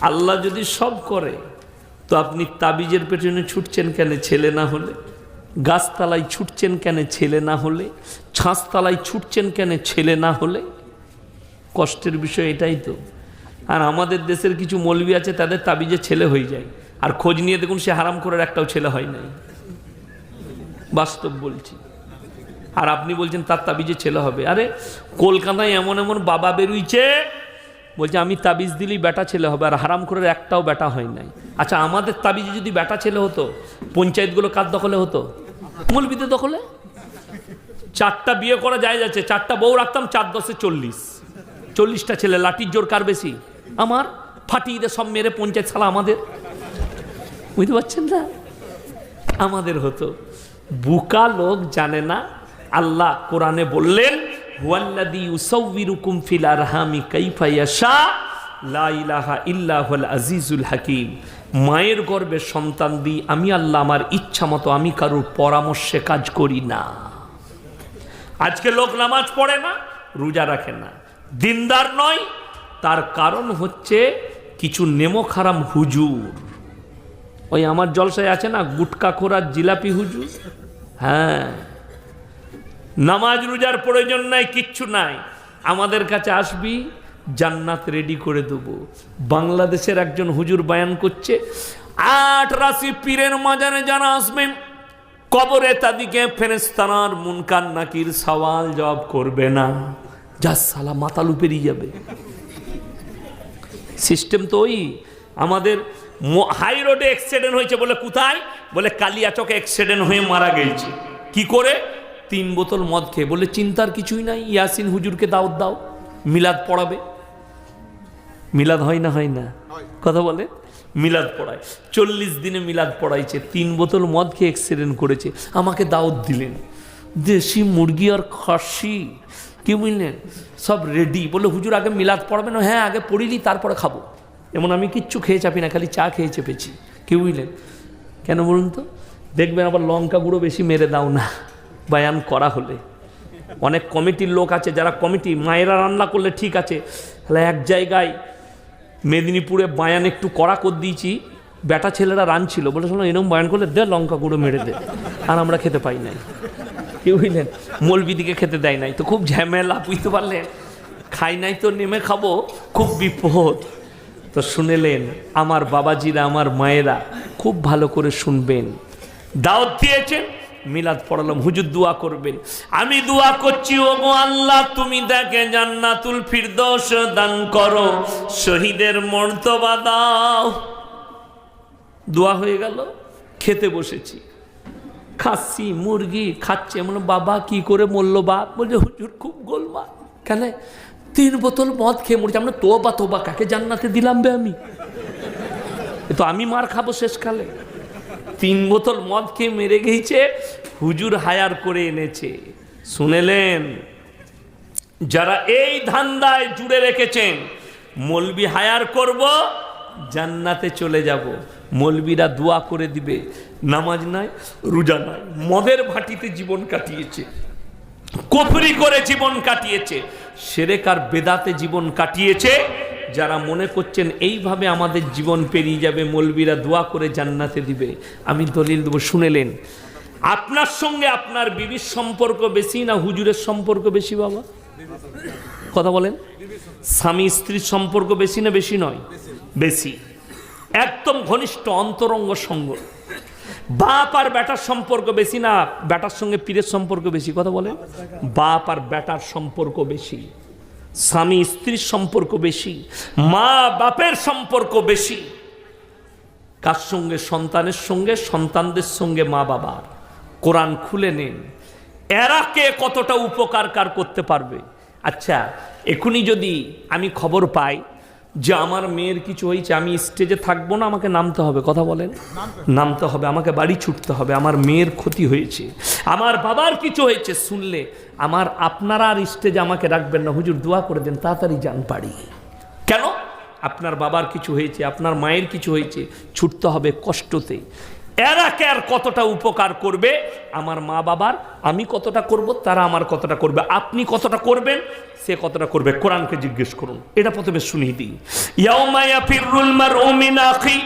আল্লাহ যদি সব করে, তো আপনি তাবিজের পেছনে ছুটছেন কেন ছেলে না হলে? গাছতলায় ছুটছেন কেন ছেলে না হলে? ছাঁচতলায় ছুটছেন কেন ছেলে না হলে? কষ্টের বিষয় এটাই তো। আর আমাদের দেশের কিছু মৌলবি আছে, তাদের তাবিজে ছেলে হয়ে যায়। আর খোঁজ নিয়ে দেখুন, সে হারাম করার একটাও ছেলে হয় নাই। বাস্তব বলছি। আর আপনি বলছেন, তার তাবিজে ছেলে হবে। আরে, কলকাতায় এমন এমন বাবা বেরুইছে বলছে, আমি তাবিজ দিলেই বেটা ছেলে হবে আর হারাম করে একটাও বেটা হয় নাই। আচ্ছা আমাদের তাবিজে যদি বেটা ছেলে হতো, পঞ্চায়েতগুলো কার দখলে হতো? মূলবিদের দখলে? চারটা বিয়ে করা যায় যাচ্ছে, চারটা বউ রাখতাম, চার দশে চল্লিশ। চল্লিশটা ছেলে, লাঠির জোর কার বেশি? আমার? ফাটিয়ে দিয়ে সব মেরে পঞ্চায়েত ছাড়া আমাদের। বুঝতে পারছেন না? আমাদের হতো। বুকা লোক জানে না, আল্লাহ কোরআনে বললেন লা ইলাহা আজিজুল মায়ের গর্ভে সন্তান দিই, আমি আল্লাহ আমার ইচ্ছা মতো আমি কারোর পরামর্শে কাজ করি না। আজকে লোক নামাজ পড়ে না, রোজা রাখে না। দিনদার নয়, তার কারণ হচ্ছে কিছু নেমো খারাম হুজুর। ওই আমার জলসায় আছে না, গুটকা খোরার জিলাপি হুজুর? হ্যাঁ। নামাজ রোজার প্রয়োজন নাই, কিচ্ছু নাই। আমাদের কাছে আসবি, জান্নাত রেডি করে দেবো। বাংলাদেশের একজন হুজুর বয়ান করছে, আট রাশি পীরের মাজারে যারা আসবেন, কবরে তাদিকে ফেরেস্তানার মুনকান নাকির সওয়াল জবাব করবে না। যা সালা মাতালু পেরিয়ে যাবে। সিস্টেম তো ওই, আমাদের হাই রোডে অ্যাক্সিডেন্ট হয়েছে বলে কোথায়? বলে কালিয়াচকে অ্যাক্সিডেন্ট হয়ে মারা গেছে। কি করে? তিন বোতল মদ খেয়ে বলে চিন্তার কিছুই নাই ইয়াসিন হুজুরকে দাওয়াত দাও মিলাদ পড়াবে। মিলাদ হয় না হয় না? কথা বলে? মিলাদ পড়ায়। চল্লিশ দিনে মিলাদ পড়াইছে তিন বোতল মদ খেয়ে অ্যাক্সিডেন্ট করেছে আমাকে দাওয়াত দিলেন। দেশি মুরগি আর খাসি কি বুঝলেন? সব রেডি বলে হুজুর আগে মিলাদ পড়াবেন হ্যাঁ আগে পড়িলি তারপরে খাব। এমন আমি কিচ্ছু খেয়ে চাপি না খালি চা খেয়ে চেপেছি। কি বুঝলেন? কেন বলুন তো? দেখবেন আবার লঙ্কা গুঁড়ো বেশি মেরে দাও না। বায়ান করা হলে। অনেক কমিটির লোক আছে যারা কমিটি, মায়েরা রান্না করলে ঠিক আছে। তাহলে এক জায়গায় মেদিনীপুরে বায়ান একটু কড়া করে দিয়েছি, বেটা ছেলেরা রানছিল বলে শোনো এরকম বায়ান করলে দে, লঙ্কা গুঁড়ো মেরে দে। আর আমরা খেতে পাই নাই। কি বুঝলেন? মলবিদিকে খেতে দেয় নাই। তো খুব ঝামেলা, বুঝতে পারলেন খাই নাই তো, নেমে খাব। খুব বিপদ। তো শুনেলেন, আমার বাবাজিরা, আমার মায়েরা খুব ভালো করে শুনবেন। দাওয়াত দিয়েছেন? মিলাদ পড়ালাম, হুজুর দোয়া করবেন। আমি দোয়া করছি ও গো আল্লাহ, তুমি দেখে জান্নাতুল ফিরদৌস দান করো, শহীদের মর্তবা দাও। দোয়া হয়ে গেল, খেতে বসেছি। খাচ্ছি, মুরগি খাচ্ছে মানে বাবা কি করে মরলো বাপ? বলছে, হুজুর খুব গোলমা কেন? তিন বোতল মদ খেয়ে মরছে, আমরা তোবা তোবা, কাকে জান্নাতে দিলাম বে আমি? তো আমি মার খাব শেষকালে। তিন বোতল মদ খেয়ে মেরে গেছে হুজুর হায়ার করে এনেছে। শুনেলেন? যারা এই ধান্দায় জুড়ে রেখেছেন, মলবি হায়ার করব, জান্নাতে চলে যাব। মলবিরা দোয়া করে দিবে। নামাজ নাই, রোজা নাই, মদের ভাটিতে জীবন কাটিয়েছে। কফরি করে জীবন কাটিয়েছে। সেরেকার বেদাতে জীবন কাটিয়েছে। যারা মনে করছেন এইভাবে আমাদের জীবন পেরিয়ে যাবে, মলবিরা দোয়া করে জান্নাতে দিবে। আমি দলিল দেবো শুনেলেন আপনার সঙ্গে আপনার বিবির সম্পর্ক বেশি না হুজুরের সম্পর্ক বেশি, বাবা? কথা বলেন। স্বামী স্ত্রীর সম্পর্ক বেশি না বেশি নয়? বেশি। একদম ঘনিষ্ঠ অন্তরঙ্গ সঙ্গ। বাপ আর বেটার সম্পর্ক বেশি না, বেটার সঙ্গে পীরের সম্পর্ক বেশি, কথা বলেন। বাপ আর বেটার সম্পর্ক বেশি। স্বামী স্ত্রীর সম্পর্ক বেশি, মা বাপের সম্পর্ক বেশি। কার সঙ্গে? সন্তানের সঙ্গে, সন্তানদের সঙ্গে মা বাবার। কোরআন খুলে নিন। এরা কে কতটা উপকার কার করতে পারবে? আচ্ছা এখনই যদি আমি খবর পাই যে আমার মেয়ের কিছু হয়েছে আমি স্টেজে থাকব না আমাকে নামতে হবে। কথা বলেন। নামতে হবে। আমাকে বাড়ি ছুটতে হবে আমার মেয়ের ক্ষতি হয়েছে। আমার বাবার কিছু হয়েছে শুনলে আমার আপনারা আর স্টেজে আমাকে রাখবেন না। হুজুর দোয়া করে দেন তাড়াতাড়ি যান বাড়ি। কেন? আপনার বাবার কিছু হয়েছে আপনার মায়ের কিছু হয়েছে ছুটতে হবে কষ্টতে। এরা কার কতটা উপকার করবে? আমার মা বাবার, আমি কতটা করব, তারা আমার কতটা করবে, আপনি কতটা করবেন, সে কতটা করবে? কোরআনকে জিজ্ঞেস করুন। এটা প্রথমে শুনিয়ে দিই। ইয়াউমায়া ফিরুল মারউ মিন আখি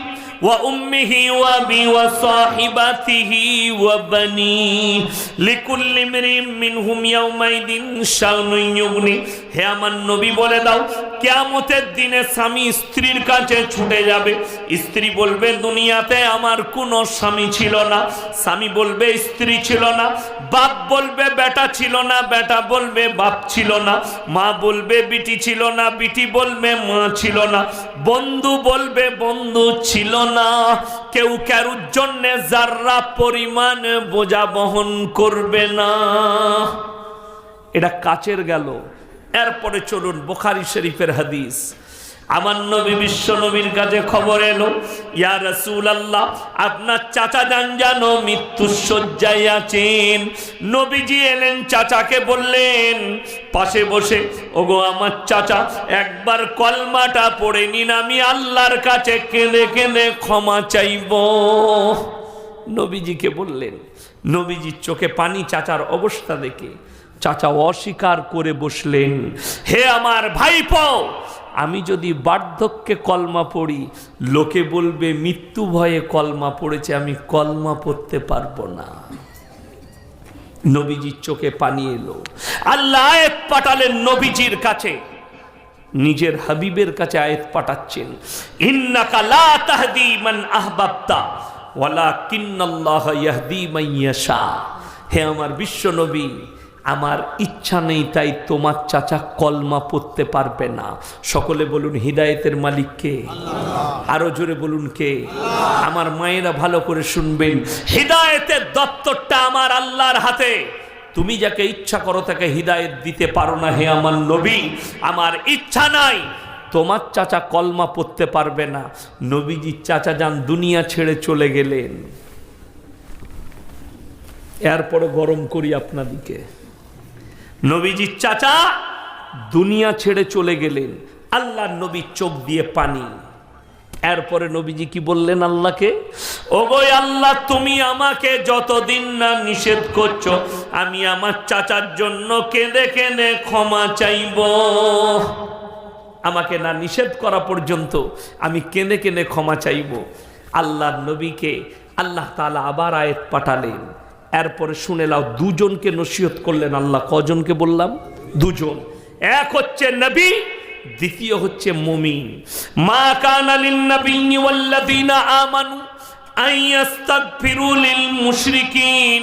ওয়া উম্মিহি ওয়া বি ওয়া সাহিবাতিহি ওয়া বানি লিকুল্লি মিরিম মিনহুম ইয়াউমাইদিন শানুন ইউগনি। হে আমার নবী বলে দাও, কিয়ামতের দিনে স্বামী স্ত্রীর কাছে ছুটে যাবে। স্ত্রী বলবে, দুনিয়াতে আমার কোনো স্বামী ছিল না। স্বামী বলবে, স্ত্রী ছিল না। বাপ বলবে, বেটা ছিল না। বেটা বলবে, বাপ ছিল না। মা বলবে, বিটি ছিল না। বিটি বলবে, মা ছিল না। বন্ধু বলবে, বন্ধু ছিল না। কেউ কারুর জন্য যার্রা পরিমাণ বোঝা বহন করবে না। এটা কাচের গেল। এরপরে চলুন বোখারি শরীফের হাদিস। আমার নবী বিশ্ব নবীর কাছে খবর এলো, ইয়া রসুল আল্লাহ আপনার চাচা যান জানো মৃত্যুর শয্যায় আছেন। নবীজি এলেন চাচাকে বললেন, পাশে বসে, ওগো আমার চাচা, একবার কলমাটা পড়ে নিন, আমি আল্লাহর কাছে কেঁদে কেঁদে ক্ষমা চাইব। নবীজিকে বললেন, নবীজির চোখে পানি, চাচার অবস্থা দেখে চাচা অস্বীকার করে বসলেন, হে আমার ভাইপো, আমি যদি বার্ধক্যে কলমা পড়ি, লোকে বলবে মৃত্যু ভয়ে কলমা পড়েছে, আমি কলমা পড়তে পারব না। নবীজির চোখে পানি এলো। আল্লাহ আয়াত পাঠালেন নবীজির কাছে। নিজের হাবিবের কাছে আয়েত পাঠাচ্ছেন, ইন্নাকা লা তাহদি আহবাবতা, ওয়ালাকিন্নাল্লাহ ইয়াহদি ইয়াশা। হে আমার বিশ্ব নবী আমার ইচ্ছা নেই, তাই তোমার চাচা কলমা পড়তে পারবে না। সকলে বলুন, হিদায়েতের মালিককে আরও জোরে বলুন, কে? আমার মায়েরা ভালো করে শুনবেন। হিদায়েতের দপ্তরটা আমার আল্লাহর হাতে। তুমি যাকে ইচ্ছা করো, তাকে হিদায়েত দিতে পারো না হে আমার নবী। আমার ইচ্ছা নাই, তোমার চাচা কলমা পড়তে পারবে না। নবীজি চাচা যান দুনিয়া ছেড়ে চলে গেলেন। এরপরে গরম করি আপনাদিকে। নবীজির চাচা, দুনিয়া ছেড়ে চলে গেলেন। আল্লাহ নবী চোখ দিয়ে পানি। এরপরে নবীজি কি বললেন আল্লাহকে? ওগো আল্লাহ, তুমি আমাকে যতদিন না নিষেধ করছ, আমি আমার চাচার জন্য কেঁদে কেঁদে ক্ষমা চাইব। আমাকে না নিষেধ করা পর্যন্ত আমি কেঁদে কেঁদে ক্ষমা চাইব। আল্লাহর নবীকে আল্লাহ তালা আবার আয়েত পাঠালেন। এরপরে শুনে লাও দুজনকে নসিহত করলেন আল্লাহ। কজনকে বললাম? দুজন। এক হচ্ছে নবী, দ্বিতীয় হচ্ছে মুমিন। মা কানালিন নবী ওয়াল্লাযীনা আমানু আন ইস্তাগফিরু লিল মুশরিকিন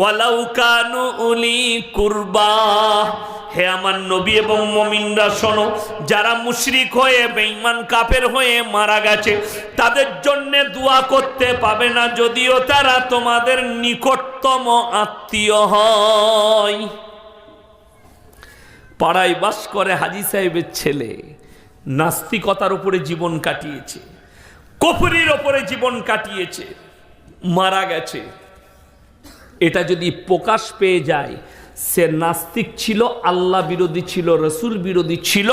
ওয়ালাউ কানু উলি কুরবা। হে আমার নবী এবং মমিনরা, শোনো, যারা মুশরিক হয়ে, বেঈমান কাফের হয়ে মারা গেছে, তাদের জন্য দোয়া করতে পাবে না যদিও তারা তোমাদের নিকটতম আত্মীয় হয়। পাড়ায় বাস করে হাজি সাহেবের ছেলে নাস্তিকতার উপরে জীবন কাটিয়েছে। কফরির ওপরে জীবন কাটিয়েছে, মারা গেছে। এটা যদি প্রকাশ পেয়ে যায়, সে নাস্তিক ছিল, আল্লাহ বিরোধী ছিল, রসুল বিরোধী ছিল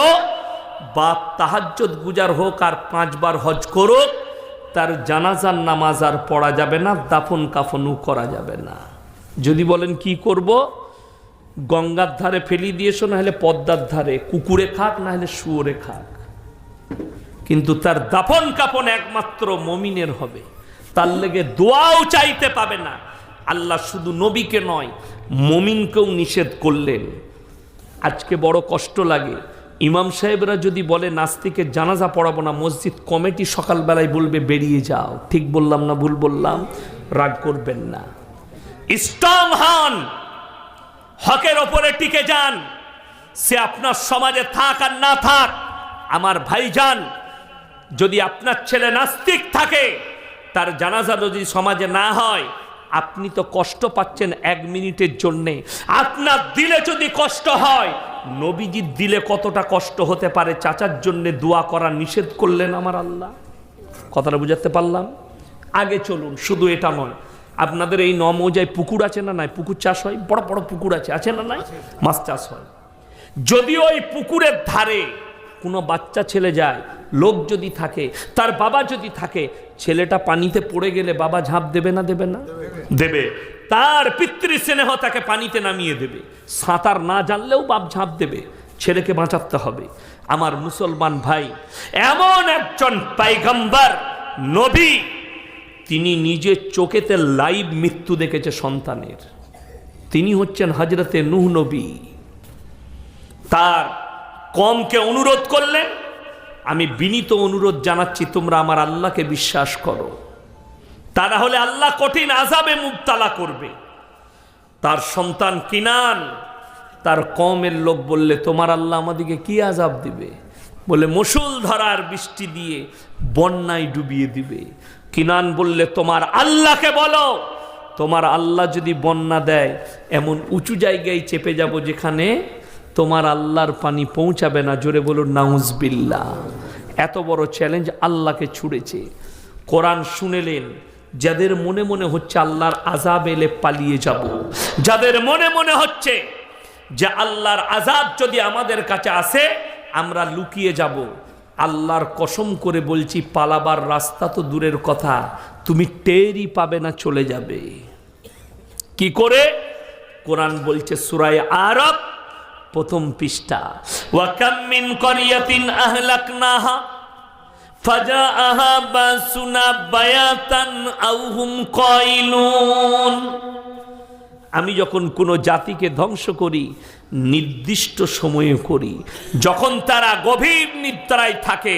বা তাহাজ্জত গুজার হোক আর পাঁচবার হজ করুক, তার জানাজার নামাজ আর পড়া যাবে না, দাফন কাফনও করা যাবে না। যদি বলেন কি করব? গঙ্গার ধারে ফেলি দিয়েছ না হলে পদ্মার ধারে, কুকুরে খাক না হলে শুয়োরে খাক। কিন্তু তার দাফন কাপন একমাত্র মমিনের হবে। তার লেগে দোয়াও চাইতে পাবে না। আল্লাহ শুধু নবীকে নয়, মমিনকেও নিষেধ করলেন। আজকে বড় কষ্ট লাগে। ইমাম সাহেবরা যদি বলে, নাস্তিকের জানাজা পড়াবো না, মসজিদ কমিটি সকালবেলায় বলবে, বেরিয়ে যাও। ঠিক বললাম না ভুল বললাম? রাগ করবেন না। স্ট্রং হন। হকের ওপরে টিকে যান। সে আপনার সমাজে থাক আর না থাক, আমার ভাইজান যদি আপনার ছেলে নাস্তিক থাকে, তার জানাজা যদি সমাজে না হয়, আপনি তো কষ্ট পাচ্ছেন এক মিনিটের জন্যে। আপনার দিলে যদি কষ্ট হয়, নবীজির দিলে কতটা কষ্ট হতে পারে চাচার জন্য দোয়া করা নিষেধ করলেন আমার আল্লাহ। কথাটা বুঝাতে পারলাম? আগে চলুন, শুধু এটা নয়, আপনাদের এই ন মৌজায় পুকুর আছে না নাই? পুকুর চাষ হয়? বড় বড় পুকুর আছে আছে না নাই? মাছ চাষ হয়। যদি ওই পুকুরের ধারে কোনো বাচ্চা ছেলে যায় লোক যদি থাকে তার বাবা যদি থাকে ছেলেটা পানিতে পড়ে গেলে বাবা ঝাঁপ দেবে না দেবে না? দেবে। তার পিতৃ স্নেহ তাকে পানিতে নামিয়ে দেবে। সাঁতার না জানলেও বাপ ঝাঁপ দেবে। ছেলেকে বাঁচাতে হবে। আমার মুসলমান ভাই এমন একজন পাইগাম্বার নবী তিনি নিজের চোখেতে লাইভ মৃত্যু দেখেছে সন্তানের। তিনি হচ্ছেন হজরতে নুহ নবী। তার কমকে অনুরোধ করলেন, আমি বিনীত অনুরোধ জানাচ্ছি, তোমরা আমার আল্লাহকে বিশ্বাস করো। তা না হলে আল্লাহ কঠিন আজাবে মুক্তালা করবে। তার সন্তান কিনান, তার কমের লোক বললে, তোমার আল্লাহ আমাদেরকে কি আজাব দিবে? বলে মুসুল ধরার বৃষ্টি দিয়ে বন্যায় ডুবিয়ে দিবে। কিনান বললে, তোমার আল্লাহকে বলো, তোমার আল্লাহ যদি বন্যা দেয়, এমন উঁচু জায়গায় চেপে যাব যেখানে তোমার আল্লাহর পানি পৌঁছাবে না। জোরে বলুন নাউজবিল্লা এত বড় চ্যালেঞ্জ আল্লাহকে ছুড়েছে। কোরআন শুনেলেন, যাদের মনে মনে হচ্ছে আল্লাহর আজাব এলে পালিয়ে যাব, যাদের মনে মনে হচ্ছে যে আল্লাহর আজাব যদি আমাদের কাছে আসে, আমরা লুকিয়ে যাব। আল্লাহর কসম করে বলছি, পালাবার রাস্তা তো দূরের কথা, তুমি টেরই পাবে না, চলে যাবে। কি করে? কোরআন বলছে সুরায় আরব প্রথম পৃষ্ঠা। ওয়াকাম মিন করিয়াতিন আহলাকনাহা, ফাজাআহা বাসুনা বায়াতান আও হুম কাইলুন। আমি যখন কোনো জাতিকে ধ্বংস করি, নির্দিষ্ট সময়ে করি, যখন তারা গভীর নিদ্রায় থাকে,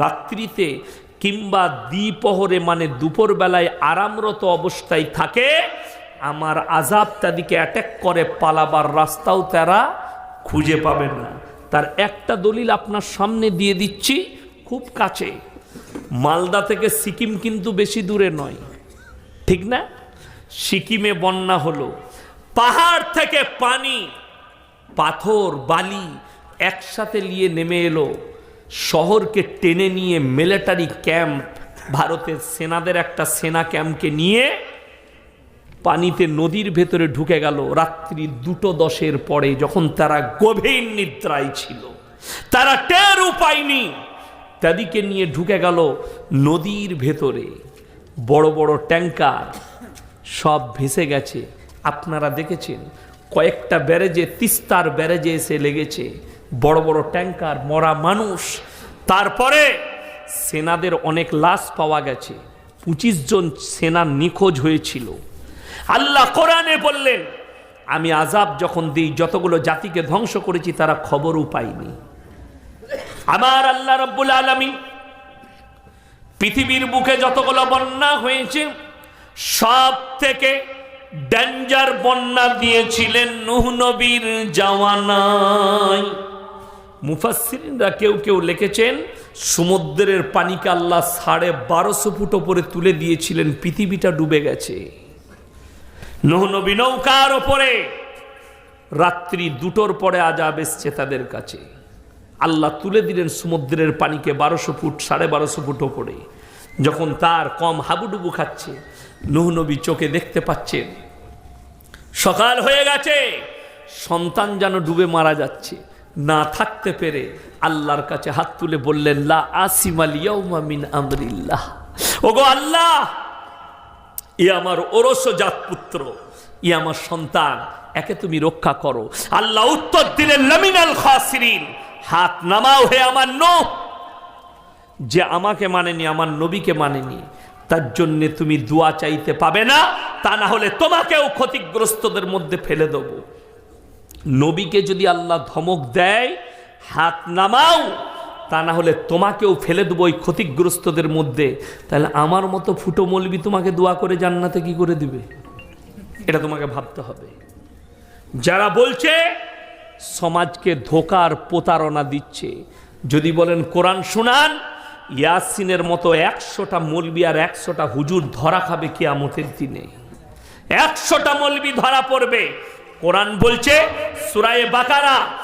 রাত্রিতে কিংবা দ্বিপহরে মানে দুপুরবেলায় আরামরত অবস্থায় থাকে, আমার আজাব তাদিকে অ্যাটাক করে, পালাবার রাস্তাও তারা খুঁজে পাবেন না। তার একটা দলিল আপনার সামনে দিয়ে দিচ্ছি, খুব কাছে। মালদা থেকে সিকিম কিন্তু বেশি দূরে নয়। ঠিক না? সিকিমে বন্যা হলো। পাহাড় থেকে পানি, পাথর, বালি একসাথে নিয়ে নেমে এলো। শহরকে টেনে নিয়ে মিলিটারি ক্যাম্প ভারতের সেনাদের একটা সেনা ক্যাম্পকে নিয়ে পানিতে নদীর ভেতরে ঢুকে গেল রাত্রি দুটো দশের পরে, যখন তারা গভীর নিদ্রায় ছিল। তারা টের পায়নি। তাদিকে নিয়ে ঢুকে গেল নদীর ভেতরে। বড় বড় ট্যাঙ্কার সব ভেসে গেছে। আপনারা দেখেছেন, কয়েকটা ব্যারেজে, তিস্তার ব্যারেজে এসে লেগেছে। বড় বড় ট্যাঙ্কার মরা মানুষ। তারপরে সেনাদের অনেক লাশ পাওয়া গেছে। পঁচিশ জন সেনা নিখোঁজ হয়েছিল। আল্লাহ কোরআনে বললেন, আমি আজাব যখন দিই, যতগুলো জাতিকে ধ্বংস করেছি, তারা খবরও পাইনি আমার আল্লাহ রব্বুল আলমী পৃথিবীর বুকে যতগুলো বন্যা হয়েছে সব থেকে ডেঞ্জার বন্যা দিয়েছিলেন নুহ নবীর জাওয়ানায় মুফাসসিরিনরা কেউ কেউ লিখেছেন, সমুদ্রের পানিকে আল্লাহ সাড়ে বারোশো ফুট ওপরে তুলে দিয়েছিলেন, পৃথিবীটা ডুবে গেছে। নবী নৌকার ওপরে। রাত্রি দুটোর পরে আজাব এসছে তাদের কাছে। আল্লাহ তুলে দিলেন সমুদ্রের পানিকে বারোশো ফুট, সাড়ে বারোশো ফুট ওপরে। যখন তার কম হাবুডুবু খাচ্ছে নুহ নবী চোখে দেখতে পাচ্ছেন, সকাল হয়ে গেছে, সন্তান যেন ডুবে মারা যাচ্ছে। না থাকতে পেরে আল্লাহর কাছে হাত তুলে বললেন, লা আসিমাল ইয়াউমা মিন আমরিল্লাহ। ওগো আল্লাহ! ই আমার ওরস জাত পুত্র ই আমার সন্তান, একে তুমি রক্ষা করো। আল্লাহ উত্তর দিলেন, লামিনাল খাসিরিন, হাত নামাও হে আমার নো যে আমাকে মানেনি, আমার নবীকে মানেনি, তার জন্য তুমি দোয়া চাইতে পাবে না, তা না হলে তোমাকেও ক্ষতিগ্রস্তদের মধ্যে ফেলে দেব। নবীকে যদি আল্লাহ ধমক দেয়, হাত নামাও তা না হলে তোমাকেও ফেলে দেবো ওই ক্ষতিগ্রস্তদের মধ্যে। তাহলে আমার মতো ফুটো মলবি তোমাকে দোয়া করে জান্নাতে কি করে দিবে? এটা তোমাকে ভাবতে হবে। যারা বলছে, সমাজকে ধোকার প্রতারণা দিচ্ছে। যদি বলেন, কোরআন শুনান, ইয়াসিনের মতো একশোটা মলবি আর একশোটা হুজুর ধরা খাবে কিয়ামতের দিনে। একশোটা মলবি ধরা পড়বে। কোরআন বলছে, সুরায়ে বাকারা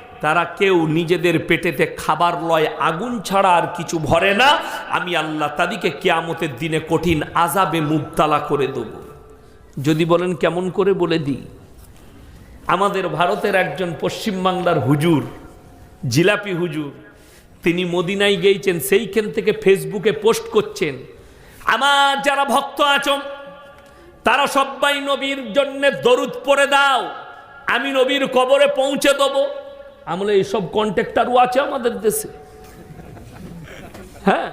তারা কেউ নিজেদের পেটেতে খাবার লয়, আগুন ছাড়া আর কিছু ভরে না। আমি আল্লাহ তাদেরকে কেয়ামতের দিনে কঠিন আজাবে মুবতালা করে দেব। যদি বলেন কেমন করে বলে দিই? আমাদের ভারতের একজন পশ্চিমবাংলার হুজুর, জিলাপি হুজুর, তিনি মদিনায় গিয়েছেন, সেইখান থেকে ফেসবুকে পোস্ট করছেন, আমার যারা ভক্ত আছো, তারা সবাই নবীর জন্য দরুদ পড়ে দাও, আমি নবীর কবরে পৌঁছে দেবো। আমলে এইসব কন্ট্রাক্টারও আছে আমাদের দেশে। হ্যাঁ?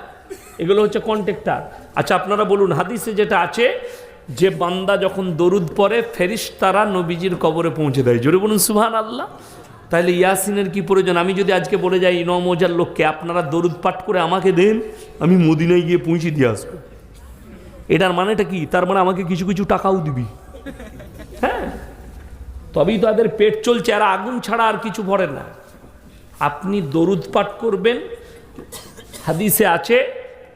এগুলো হচ্ছে কন্ট্রাক্টার। আচ্ছা আপনারা বলুন, হাদিসে যেটা আছে, যে বান্দা যখন দরুদ পরে ফেরিস তারা নবীজির কবরে পৌঁছে দেয়। জোরে বলুন সুহান আল্লাহ তাহলে ইয়াসিনের কি প্রয়োজন? আমি যদি আজকে বলে যাই ন মজার লোককে, আপনারা দরুদ পাঠ করে আমাকে দেন, আমি মদিনায় গিয়ে পৌঁছে দিয়ে আসব। এটার মানেটা কি? তার মানে আমাকে কিছু কিছু টাকাও দিবি। হ্যাঁ? তবেই তো তাদের পেট চলছে, আর আগুন ছাড়া আর কিছু ভরে না। আপনি দরুদ পাঠ করবেন। হাদিসে আছে,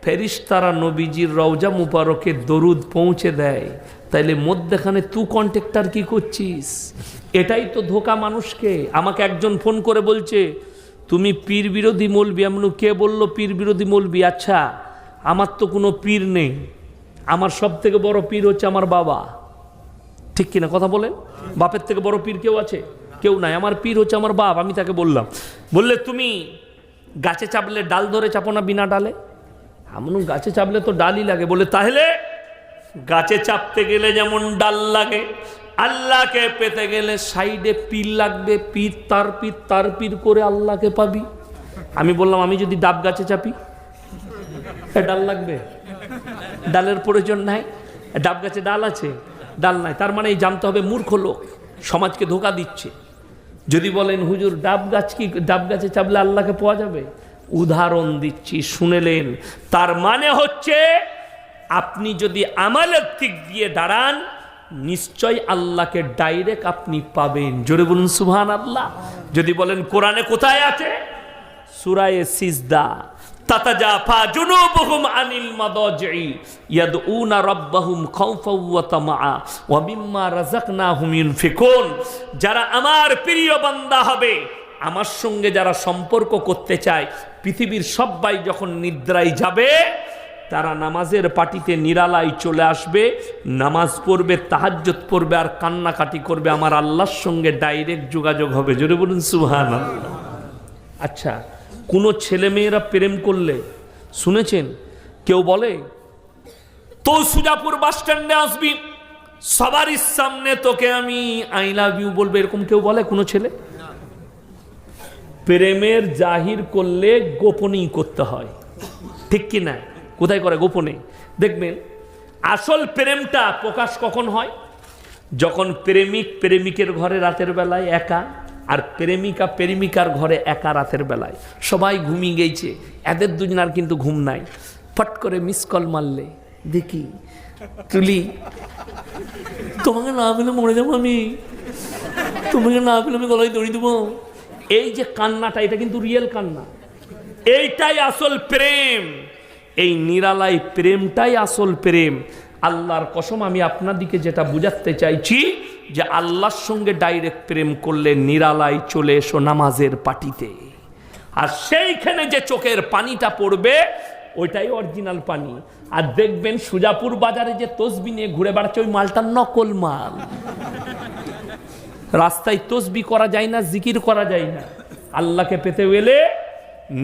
ফেরিস্তারা নবীজির রওজা মুবারকে দরুদ পৌঁছে দেয়। তাইলে মধ্যেখানে তু কন্ট্রাক্টার কি করছিস? এটাই তো ধোকা মানুষকে। আমাকে একজন ফোন করে বলছে, তুমি পীর বিরোধী মলবি? আমি কে বলল পীর বিরোধী মলবি? আচ্ছা আমার তো কোনো পীর নেই। আমার সব থেকে বড় পীর হচ্ছে আমার বাবা। ঠিক কিনা কথা বলেন? বাপের থেকে বড় পীর কেউ আছে? কেউ নাই। আমার পীর হচ্ছে আমার বাপ, আমি তাকে বললাম। বললে, তুমি গাছে চাপলে ডাল ধরে চাপো না বিনা ডালে? আমি গাছে চাপলে তো ডালই লাগে। বলে তাহলে গাছে চাপতে গেলে যেমন ডাল লাগে, আল্লাহকে পেতে গেলে সাইডে পীর লাগবে। পীর তার পীর তার পীর করে আল্লাহকে পাবি। আমি বললাম, আমি যদি ডাব গাছে চাপি ডাল লাগবে? ডালের প্রয়োজন নাই? ডাব গাছে ডাল আছে? ডাল নাই, তার মানে জানতে হবে মূর্খ লোক, সমাজকে ধোকা দিচ্ছে। যদি বলেন, হুজুর, ডাব গাছ কি, ডাব গাছে চাপলে আল্লাহকে পাওয়া যাবে? উদাহরণ দিচ্ছি, শুনেলেন। তার মানে হচ্ছে, আপনি যদি আমালের দিক দিয়ে দাঁড়ান, নিশ্চয় আল্লাহকে ডাইরেক্ট আপনি পাবেন। জোরে বলুন সুহান আল্লাহ যদি বলেন, কোরআনে কোথায় আছে? সুরায়ে সিজদা। তাতাজাফা জুনুবুহুম আনিল মাদাজি'i ইয়াদউনা রাব্বাহুম খাউফাও ওয়া তামাআ ওয়া মিম্মা রাযাকনাহুম ইউনফিকুন যারা আমার প্রিয় বান্দা হবে, আমার সঙ্গে যারা সম্পর্ক করতে চায়, পৃথিবীর সবাই যখন নিদ্রায় যাবে, তারা নামাজের পাটিতে নিরালায় চলে আসবে, নামাজ পড়বে তাহাজ্জত পড়বে, আর কান্নাকাটি করবে, আমার আল্লাহর সঙ্গে ডাইরেক্ট যোগাযোগ হবে। জোরে বলুন, সুবহানাল্লাহ। আচ্ছা কোনো ছেলে মেয়েরা প্রেম করলে, শুনেছেন? কেউ বলে তো সুজাপুর বাস স্ট্যান্ডে আসবি, সবারই সামনে তোকে আমি আই লাভ ইউ বলব। এরকম কেউ বলে কোনো ছেলে? প্রেমের জাহির করলে গোপনেই করতে হয়। ঠিক কি না? কোথায় করে গোপনে? দেখবেন, আসল প্রেমটা প্রকাশ কখন হয়? যখন প্রেমিক প্রেমিকের ঘরে রাতের বেলায় একা আর প্রেমিকা প্রেমিকার ঘরে একা রাতের বেলায়। সবাই ঘুমিয়ে গেছে। এদের দুজনার কিন্তু ঘুম নাই। ফট করে মিস কল মারলে। দেখি, তুলি, তোমাকে না পেলে মরে যাব আমি। তোমাকে না পেলে আমি গলায় দড়ি দেবো। এই যে কান্নাটা, এটা কিন্তু রিয়েল কান্না। এইটাই আসল প্রেম। এই নিরালাই প্রেমটাই আসল প্রেম। আল্লাহর কসম, আমি আপনাদিকে যেটা বুঝাতে চাইছি যে আল্লাহর সঙ্গে ডাইরেক্ট প্রেম করলে নিরালাই চলে এসো নামাজের পাটিতে। আর সেইখানে যে চোখের পানিটা পড়বে, ওইটাই অরিজিনাল পানি। আর দেখবেন সুজাপুর বাজারে যে তসবি নিয়ে ঘুরে বেড়াচ্ছে, ওই মালটার নকল মাল। রাস্তায় তসবি করা যায় না, জিকির করা যায় না। আল্লাহকে পেতে গেলে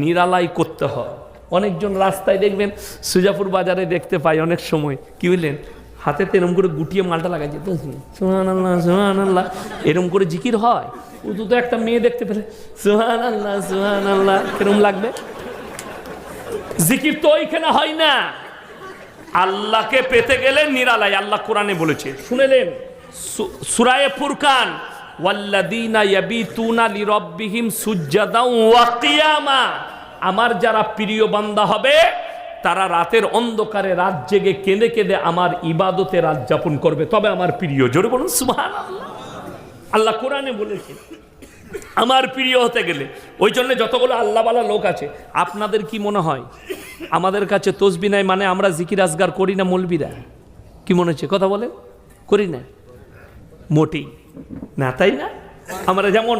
নিরালাই করতে হয়। অনেকজন রাস্তায় দেখবেন সুজাপুর বাজারে দেখতে পাই অনেক সময়। কি বুঝলেন হাতে এরম করে গুটিয়ে মালটা লাগাইছে তসবি সোহান আল্লাহ সোহান আল্লাহ এরম করে জিকির হয় ও তো একটা মেয়ে দেখতে পেলে। সোহান আল্লাহ সোহান আল্লাহ কিরম লাগবে? জিকির তো ওইখানে হয় না। আল্লাহকে পেতে গেলে নিরালাই আল্লাহ কোরআনে বলেছে। শুনেলেন? সুরায়ে ফুরকান আমার যারা প্রিয় বান্দা হবে তারা রাতের অন্ধকারে রাত জেগে কেঁদে কেঁদে আমার ইবাদতে রাত যাপন করবে। তবে আমার প্রিয়, জোরে বলুন সুবহান আল্লাহ কোরআনে বলেছে আমার প্রিয় হতে গেলে, ওই জন্য যতগুলো আল্লাহওয়ালা লোক আছে, আপনাদের কি মনে হয়? আমাদের কাছে তসবি নাই মানে আমরা জিকির আজগার করি না মলবিরা? কি মনে হচ্ছে? কথা বলেন? করি না? মোটেই। না, তাই না? আমরা যেমন